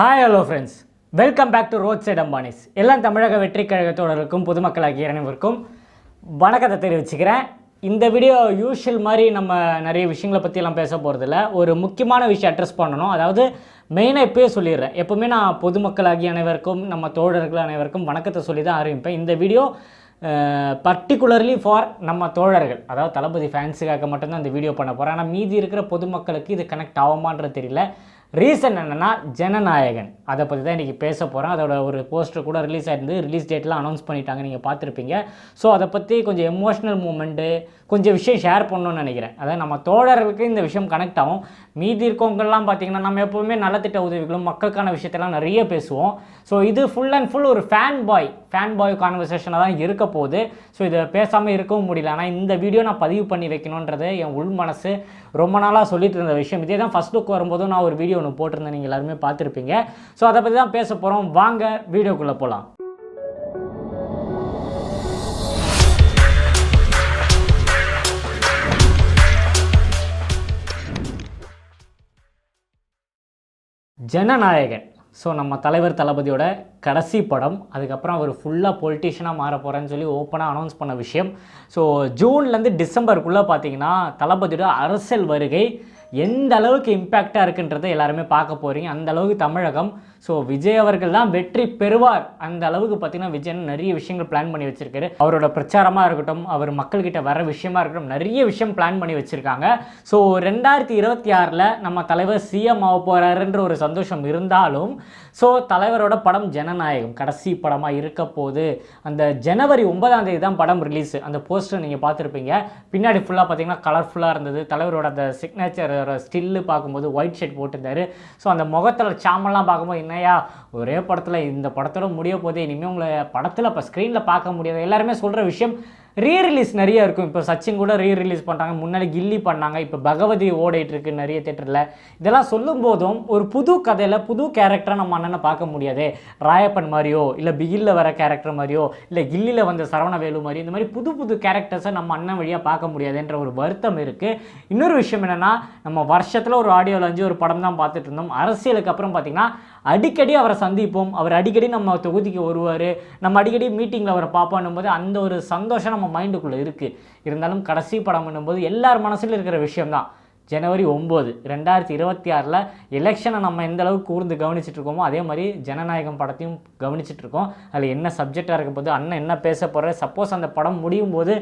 Hi hello friends welcome back to road side Ambanis எல்லாம் தமிழக வெற்றி கழகத்தோடருக்கும் பொதுமக்களாகிய அனைவருக்கும் வணக்கத்தை தெரிவிச்சுக்கிறேன். இந்த வீடியோ யூஷுவல் மாதிரி நம்ம நிறைய விஷயங்களை பற்றியெல்லாம் பேச போகிறதில்ல ஒரு முக்கியமான விஷயம் அட்ரஸ் பண்ணணும். அதாவது மெயினாக இப்போயே சொல்லிடுறேன். எப்போவுமே நான் பொதுமக்களாகிய அனைவருக்கும் நம்ம தோழர்கள் அனைவருக்கும் வணக்கத்தை சொல்லி தான் ஆரம்பிப்பேன் இந்த வீடியோ பர்டிகுலர்லி ஃபார் நம்ம தோழர்கள். அதாவது தளபதி ஃபேன்ஸுக்காக மட்டும்தான் இந்த வீடியோ பண்ண போகிறேன் ஆனால் மீதி இருக்கிற பொதுமக்களுக்கு இது கனெக்ட் ஆகுமான்றது தெரியல. ரீசன் என்னென்னா ஜனநாயகன். அதை பற்றி தான் இன்றைக்கி பேச போகிறேன் அதோட ஒரு போஸ்டர் கூட ரிலீஸ் ஆயிருந்து ரிலீஸ் டேட்லாம் அனௌன்ஸ் பண்ணிட்டாங்க. நீங்கள் பார்த்துருப்பீங்க. ஸோ அதை பற்றி கொஞ்சம் எமோஷ்னல் மூமெண்ட்டு கொஞ்சம் விஷயம் ஷேர் பண்ணணும்னு நினைக்கிறேன். அதாவது நம்ம தோழர்களுக்கு இந்த விஷயம் கனெக்ட் ஆகும். மீதி இருக்கவங்கெல்லாம் பார்த்தீங்கன்னா நம்ம எப்போவுமே நலத்திட்ட உதவிகளும் மக்களுக்கான விஷயத்தெல்லாம் நிறைய பேசுவோம். ஸோ இது ஃபுல் அண்ட் ஃபுல் ஒரு ஃபேன் பாய் ஃபேன் பாய் கான்வர்சேஷனாக தான் இருக்க போகுது. ஸோ இதை பேசாமல் இருக்கவும் முடியல. ஆனால் இந்த வீடியோ நான் பதிவு பண்ணி வைக்கணுன்றது என் உள் மனசு. ரொம்ப நாளாக சொல்லிட்டு இருந்த விஷயம். இதே தான் ஃபஸ்ட் லுக் வரும்போதும் நான் ஒரு வீடியோ ஒன்று போட்டிருந்தேன் நீங்கள் எல்லாருமே பார்த்துருப்பீங்க. ஸோ அதை பற்றி தான் பேச போகிறோம் வாங்க வீடியோக்குள்ளே போகலாம் ஜனநாயகன். ஸோ நம்ம தலைவர் தளபதியோட கடைசி படம் அதுக்கப்புறம் அவர் ஃபுல்லாக பொலிட்டிஷியனாக மாற போகிறேன்னு சொல்லி ஓப்பனாக அனௌன்ஸ் பண்ண விஷயம். ஸோ ஜூன்லேருந்து டிசம்பருக்குள்ளே பார்த்தீங்கன்னா தளபதியோட அரசியல் வருகை எந்த அளவுக்கு இம்பேக்டாக இருக்குன்றதை எல்லாருமே பார்க்க போகிறீங்க அந்த அளவுக்கு தமிழகம் ஸோ விஜய் அவர்கள் தான் வெற்றி பெறுவார். அந்த அளவுக்கு பார்த்தீங்கன்னா விஜய் நிறைய விஷயங்கள் பிளான் பண்ணி வச்சிருக்காரு. அவரோட பிரச்சாரமாக இருக்கட்டும் அவர் மக்கள்கிட்ட வர விஷயமா இருக்கட்டும் நிறைய விஷயம் பிளான் பண்ணி வச்சிருக்காங்க. ஸோ ரெண்டாயிரத்தி இருபத்தி ஆறில் நம்ம தலைவர் சிஎம் ஆக போகிறாருன்ற ஒரு சந்தோஷம் இருந்தாலும் ஸோ தலைவரோட படம் ஜனநாயகம் கடைசி படமாக இருக்க போது அந்த ஜனவரி ஒன்பதாம் தேதி தான் படம் ரிலீஸ் அந்த போஸ்டர் நீங்கள் பார்த்துருப்பீங்க. பின்னாடி ஃபுல்லாக பார்த்தீங்கன்னா கலர்ஃபுல்லாக இருந்தது. தலைவரோட அந்த சிக்னேச்சரோட ஸ்டில்லு பார்க்கும்போது ஒயிட் ஷர்ட் போட்டிருந்தாரு. ஸோ அந்த முகத்தில் சாமெல்லாம் பார்க்கும்போது என்னையா? ஒரே படத்தில் இந்த படத்தோட முடிய போதே இனிமேல் உங்களை படத்தில் இப்போ ஸ்க்ரீனில் பார்க்க முடியாது. எல்லாருமே சொல்கிற விஷயம் ரீ ரிலீஸ் நிறைய இருக்கும். இப்போ சச்சின் கூட ரீ ரிலீஸ் பண்ணுறாங்க முன்னாடி கில்லி பண்ணாங்க. இப்போ பகவதி ஓடிட்டுருக்கு நிறைய தேட்டரில் இதெல்லாம் சொல்லும் போதும் ஒரு புது கதையில் புது கேரக்டரை நம்ம அண்ணனை பார்க்க முடியாது. ராயப்பன் மாதிரியோ இல்லை பிகிலில் வர கேரக்டர் மாதிரியோ இல்லை கில்லியில் வந்த சரவணவேலு மாதிரி இந்த மாதிரி புது புது கேரக்டர்ஸை நம்ம அண்ணன் வழியாக பார்க்க முடியாதுன்ற ஒரு வருத்தம் இருக்குது இன்னொரு விஷயம் என்னென்னா நம்ம வருஷத்தில் ஒரு ஆடியோ லாஞ்சு ஒரு படம் தான் பார்த்துட்டு இருந்தோம். அரசியலுக்கு அப்புறம் பார்த்திங்கன்னா அடிக்கடி அவரை சந்திப்போம். அவர் அடிக்கடி நம்ம தொகுதிக்கு வருவார். நம்ம அடிக்கடி மீட்டிங்கில் அவரை பார்ப்போம். போது அந்த ஒரு சந்தோஷம் நம்ம மைண்டுக்குள்ளே இருக்குது இருந்தாலும் கடைசி படம் போது எல்லார் மனசிலும் இருக்கிற விஷயம்தான். ஜனவரி ஒம்பது ரெண்டாயிரத்தி இருபத்தி ஆறில் எலெக்ஷனை நம்ம எந்த அளவுக்கு கூர்ந்து கவனிச்சிட்டு இருக்கோமோ அதே மாதிரி ஜனநாயகம் படத்தையும் கவனிச்சிட்டு இருக்கோம். அதில் என்ன சப்ஜெக்டாக இருக்க போது அண்ணன் என்ன பேச போகிற சப்போஸ் அந்த படம் முடியும் போது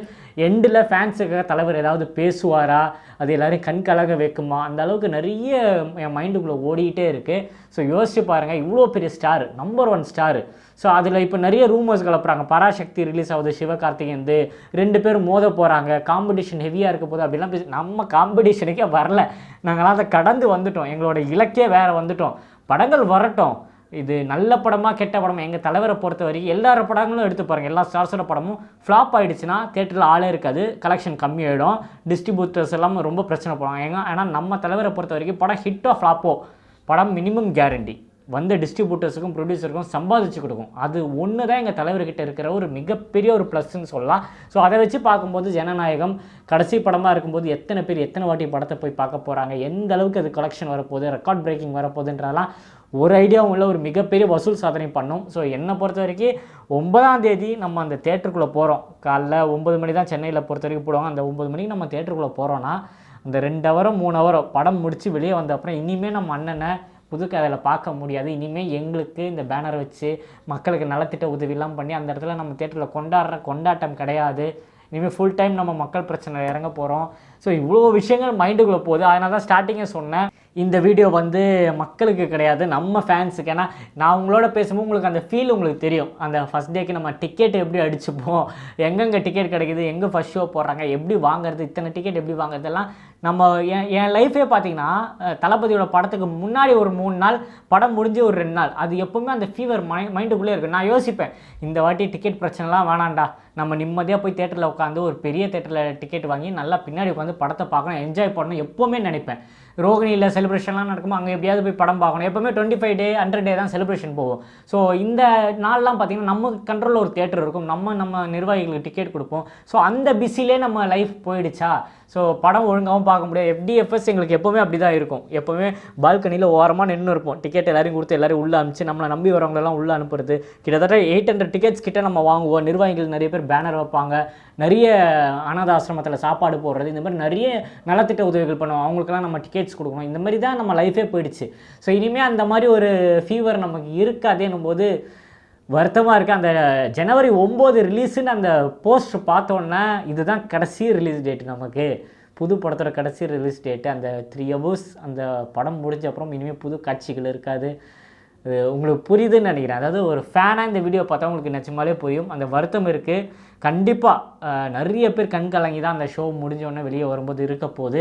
எண்டில் ஃபேன்ஸுக்காக தலைவர் ஏதாவது பேசுவாரா? அது எல்லோரும் கண் கலக வைக்குமா? அந்த அளவுக்கு நிறைய என் மைண்டுக்குள்ளே ஓடிக்கிட்டே இருக்குது ஸோ யோசிச்சு பாருங்கள் இவ்வளோ பெரிய star number one star so அதில் இப்போ நிறைய ரூமர்ஸ் கலப்புறாங்க. பராசக்தி ரிலீஸ் ஆகுது சிவகார்த்திகேந்து ரெண்டு பேரும் மோத போகிறாங்க காம்படிஷன் ஹெவியாக இருக்க போது அப்படிலாம் பேசி நம்ம காம்படிஷனுக்கே வரல. நாங்களாம் அதை கடந்து வந்துட்டோம். எங்களோட இலக்கே வேறு வந்துட்டோம். படங்கள் வரட்டும். இது நல்ல படமாக கெட்ட படமா எங்கள் தலைவரை பொறுத்த வரைக்கும் எல்லார படங்களும் எடுத்து பாருங்கள் எல்லா ஸ்டார்ஸோட படமும் ஃப்ளாப் ஆகிடுச்சுன்னா தேட்டரில் ஆளே இருக்காது. கலெக்ஷன் கம்மியாயிடும் டிஸ்ட்ரிபியூட்டர்ஸ் எல்லாம் ரொம்ப பிரச்சனை போடுவாங்க ஏங்க ஏன்னா நம்ம தலைவரை பொறுத்த வரைக்கும் படம் ஹிட்டோ ஃப்ளாப்போ படம் மினிமம் கேரண்டி வந்த டிஸ்ட்ரிபியூட்டர்ஸுக்கும் ப்ரொடியூசருக்கும் சம்பாதிச்சு கொடுக்கும். அது ஒன்று தான் எங்கள் தலைவர்கிட்ட இருக்கிற ஒரு மிகப்பெரிய ஒரு ப்ளஸ்ன்னு சொல்லலாம். ஸோ அதை வச்சு பார்க்கும்போது ஜனநாயகம் கடைசி படமாக இருக்கும்போது எத்தனை பேர் எத்தனை வாட்டி படத்தை போய் பார்க்க போகிறாங்க எந்த அளவுக்கு அது கலெக்ஷன் வரப்போகுது ரெக்கார்ட் பிரேக்கிங் வரப்போகுதுன்றதெல்லாம் ஒரு ஐடியாவும் உள்ள ஒரு மிகப்பெரிய வசூல் சாதனை பண்ணும். ஸோ என்னை பொறுத்த வரைக்கும் ஒன்பதாம் தேதி நம்ம அந்த தேட்டருக்குள்ளே போகிறோம் காலைல ஒம்பது மணி தான் சென்னையில் பொறுத்த வரைக்கும் போடுவாங்க. அந்த ஒம்பது மணிக்கு நம்ம தேட்டருக்குள்ளே போகிறோன்னா அந்த ரெண்டு ஹவரோ மூணு ஹவரோ படம் முடித்து வெளியே வந்த அப்புறம் இனிமேல் நம்ம அண்ணனை புது கதையில் பார்க்க முடியாது. இனிமேல் எங்களுக்கு இந்த பேனர் வச்சு மக்களுக்கு நலத்திட்ட உதவிலாம் பண்ணி அந்த இடத்துல நம்ம தேட்டரில் கொண்டாடுற கொண்டாட்டம் கிடையாது. இனிமேல் ஃபுல் டைம் நம்ம மக்கள் பிரச்சனை இறங்க போகிறோம் ஸோ இவ்வளோ விஷயங்கள் மைண்டுக்குள்ளே போகுது. அதனால தான் ஸ்டார்டிங்கே சொன்னேன். இந்த வீடியோ வந்து மக்களுக்கு கிடையாது நம்ம ஃபேன்ஸுக்கு ஏன்னா நான் உங்களோட பேசும்போது உங்களுக்கு அந்த ஃபீல் உங்களுக்கு தெரியும். அந்த ஃபஸ்ட் டேக்கு நம்ம டிக்கெட் எப்படி அடிச்சுப்போம்? எங்கெங்கே டிக்கெட் கிடைக்குது? எங்கே ஃபஸ்ட் ஷோ போடுறாங்க? எப்படி வாங்குறது? இத்தனை டிக்கெட் எப்படி வாங்குறதெல்லாம் நம்ம என் என் லைஃபே பார்த்தீங்கன்னா தளபதியோட படத்துக்கு முன்னாடி ஒரு மூணு நாள் படம் முடிஞ்சு ஒரு ரெண்டு நாள். அது எப்பவுமே அந்த ஃபீவர் மை மைண்டுக்குள்ளே இருக்குது நான் யோசிப்பேன் இந்த வாட்டி டிக்கெட் பிரச்சனைலாம் வேணாண்டா நம்ம நிம்மதியாக போய் தேட்டரில் உட்காந்து ஒரு பெரிய தேட்டரில் டிக்கெட் வாங்கி நல்லா பின்னாடி உட்காந்து படத்தை பார்க்கணும் என்ஜாய் பண்ணணும் எப்போவுமே நினைப்பேன். ரோகிணியில் செலிப்ரேஷன்லாம் நடக்குமோ? அங்கே எப்படியாவது போய் படம் பார்க்கணும். எப்போவுமே twenty five day hundred day தான் செலிப்ரேஷன் போவோம் ஸோ இந்த நாள்லாம் பார்த்தீங்கன்னா நம்ம கண்ட்ரோலில் ஒரு தேட்டர் இருக்கும். நம்ம நம்ம நிர்வாகிகளுக்கு டிக்கெட் கொடுப்போம். ஸோ அந்த பிஸிலே நம்ம லைஃப் போயிடுச்சா? ஸோ படம் ஒழுங்காகவும் பார்க்க முடியாது. எஃப்டிஎஃப்எஸ் எங்களுக்கு எப்போவுமே அப்படி தான் இருக்கும். எப்போவுமே பால்கனியில் ஓரமாக நின்று இருப்போம். டிக்கெட் எல்லாரையும் கொடுத்து எல்லாரையும் உள்ளே அனுப்பிச்சு நம்மளை நம்பி வரவங்களெல்லாம் உள்ளே அனுப்புறது. கிட்டத்தட்ட எயிட் ஹண்ட்ரட் டிக்கெட்ஸ் கிட்ட நம்ம வாங்குவோம். நிர்வாகிகள் நிறைய பேர் பேனர் வைப்பாங்க. நிறைய அனாத ஆசிரமத்தில் சாப்பாடு போடுறது இந்த மாதிரி நிறைய நலத்திட்ட உதவிகள் பண்ணுவோம் அவங்களுக்கெல்லாம் நம்ம டிக்கெட்ஸ் கொடுக்கணும். இந்த மாதிரி தான் நம்ம லைஃபே போயிடுச்சு. ஸோ இனிமேல் அந்த மாதிரி ஒரு ஃபீவர் நமக்கு இருக்காதேன்னும் போது வருத்தமாக இருக்குது அந்த ஜனவரி ஒம்பது ரிலீஸுன்னு அந்த போஸ்ட் பார்த்தோன்னே இதுதான் கடைசி ரிலீஸ் டேட் நமக்கு. புது படத்தோட கடைசி ரிலீஸ் டேட்டு அந்த த்ரீ ஹவர்ஸ் அந்த படம் முடிஞ்ச அப்புறம் இனிமேல் புது காட்சிகள் இருக்காது. இது உங்களுக்கு புரியுதுன்னு நினைக்கிறேன். அதாவது ஒரு ஃபேனாக இந்த வீடியோ பார்த்தா உங்களுக்கு நிச்சயமாலே புரியும். அந்த வருத்தம் இருக்குது கண்டிப்பாக நிறைய பேர் கண் கலங்கி தான் அந்த ஷோ முடிஞ்சோடனே வெளியே வரும்போது இருக்க போது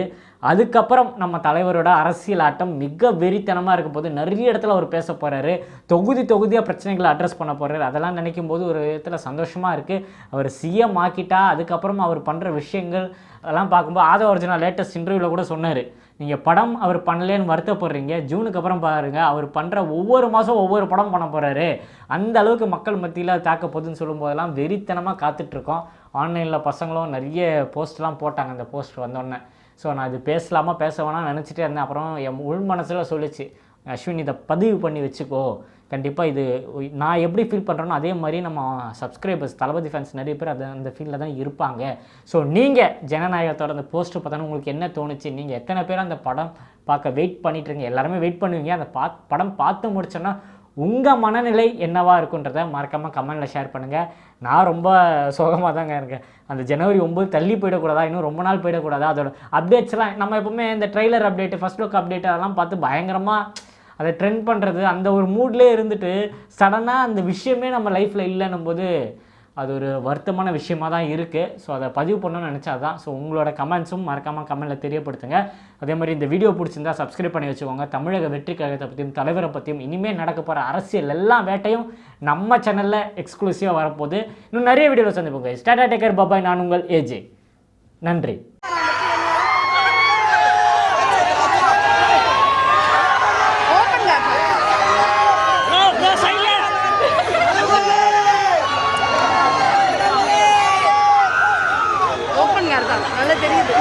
அதுக்கப்புறம் நம்ம தலைவரோட அரசியல் ஆட்டம் மிக வெறித்தனமாக இருக்க போது நிறைய இடத்துல அவர் பேச போகிறாரு தொகுதி தொகுதியாக பிரச்சனைகளை அட்ரஸ் பண்ண போகிறாரு அதெல்லாம் நினைக்கும் போது ஒரு விதத்தில் சந்தோஷமாக இருக்குது அவர் சிஎம் ஆக்கிட்டா அதுக்கப்புறம் அவர் பண்ணுற விஷயங்கள் அதெல்லாம் பார்க்கும்போது ஆதவ அர்ஜுனா லேட்டஸ்ட் இன்டர்வியூவில் கூட சொன்னார். நீங்கள் படம் அவர் பண்ணலேன்னு வருத்தப்படுறீங்க. ஜூனுக்கு அப்புறம் பாருங்கள் அவர் பண்ணுற ஒவ்வொரு மாதம் ஒவ்வொரு படம் பண்ண போகிறாரு அந்த அளவுக்கு மக்கள் மத்தியில் தாக்க போகுதுன்னு சொல்லும்போதெல்லாம் வெறித்தனமாக காத்துட்ருக்கோம். ஆன்லைனில் பசங்களும் நிறைய போஸ்ட்லாம் போட்டாங்க அந்த போஸ்ட் வந்தோடனே. ஸோ நான் இது பேசலாமா பேச வேணாம் நினச்சிட்டே இருந்தேன். அப்புறம் என் உள் மனசில் சொல்லிச்சு அஸ்வின் இதை பதிவு பண்ணி வச்சுக்கோ. கண்டிப்பாக இது நான் எப்படி ஃபீல் பண்ணுறேனோ அதே மாதிரி நம்ம சப்ஸ்கிரைபர்ஸ் தளபதி ஃபேன்ஸ் நிறைய பேர் அதை அந்த ஃபீல்டில் தான் இருப்பாங்க. ஸோ நீங்கள் ஜனநாயகத்தோட அந்த போஸ்ட்டு பார்த்தோன்னா உங்களுக்கு என்ன தோணுச்சு? நீங்கள் எத்தனை பேர் அந்த படம் பார்க்க வெயிட் பண்ணிட்டு எல்லாருமே வெயிட் பண்ணுவீங்க. அந்த பா படம் பார்த்து முடிச்சோன்னா உங்கள் மனநிலை என்னவாக இருக்குன்றத மறக்காமல் கமெண்டில் ஷேர் பண்ணுங்கள் நான் ரொம்ப சோகமாக தாங்க இருக்கேன். அந்த ஜனவரி ஒம்பது தள்ளி போயிடக்கூடாதா? இன்னும் ரொம்ப நாள் போயிடக்கூடாதா? அதோட அப்டேட்ஸ்லாம் நம்ம எப்பவுமே இந்த trailer update first look update அதெல்லாம் பார்த்து பயங்கரமாக அதை ட்ரெண்ட் பண்ணுறது அந்த ஒரு மூட்லேயே இருந்துட்டு சடனாக அந்த விஷயமே நம்ம லைஃப்பில் இல்லைன்னும் போது அது ஒரு வருத்தமான விஷயமாக தான் இருக்குது ஸோ அதை பதிவு பண்ணணும்னு நினச்சா தான் ஸோ உங்களோட கமெண்ட்ஸும் மறக்காமல் கமெண்ட்டில் தெரியப்படுத்துங்க. அதே மாதிரி இந்த வீடியோ பிடிச்சிருந்தா சப்ஸ்கிரைப் பண்ணி வச்சுக்கோங்க. தமிழக வெற்றி கழகத்தை பற்றியும் தலைவரை பற்றியும் இனிமேல் நடக்க போகிற அரசியல் எல்லா வேட்டையும் நம்ம சேனலில் எக்ஸ்க்ளூசிவாக வரப்போகுது. இன்னும் நிறைய வீடியோவில் சந்திப்போங்க ஸ்டாட்டா டேக்கர் பாபாய் நான் உங்கள் ஏஜே நன்றி. நல்லா தெரியுது.